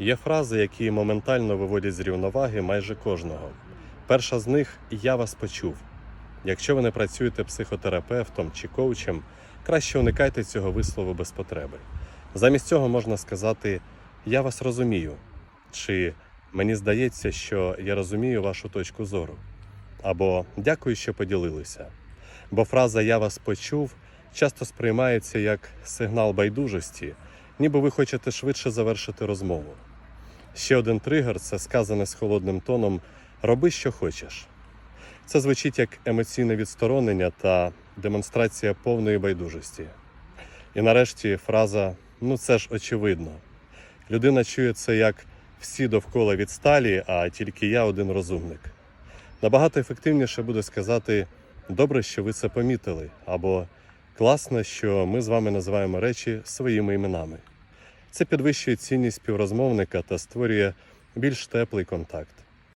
Є фрази, які моментально виводять з рівноваги майже кожного. Перша з них я вас почув. Якщо ви не працюєте психотерапевтом чи коучем, краще уникайте цього вислову без потреби. Замість цього можна сказати Я вас розумію, чи Мені здається, що я розумію вашу точку зору. Або Дякую, що поділилися. Бо фраза Я вас почув часто сприймається як сигнал байдужості, ніби ви хочете швидше завершити розмову. Ще один тригер це сказане з холодним тоном Роби, що хочеш. Це звучить як емоційне відсторонення та демонстрація повної байдужості. І нарешті фраза Ну це ж очевидно. Людина чує це як всі довкола відсталі, а тільки я один розумник. Набагато ефективніше буде сказати Добре, що ви це помітили, або класно, що ми з вами називаємо речі своїми іменами. Це підвищує цінність співрозмовника та створює більш теплий контакт.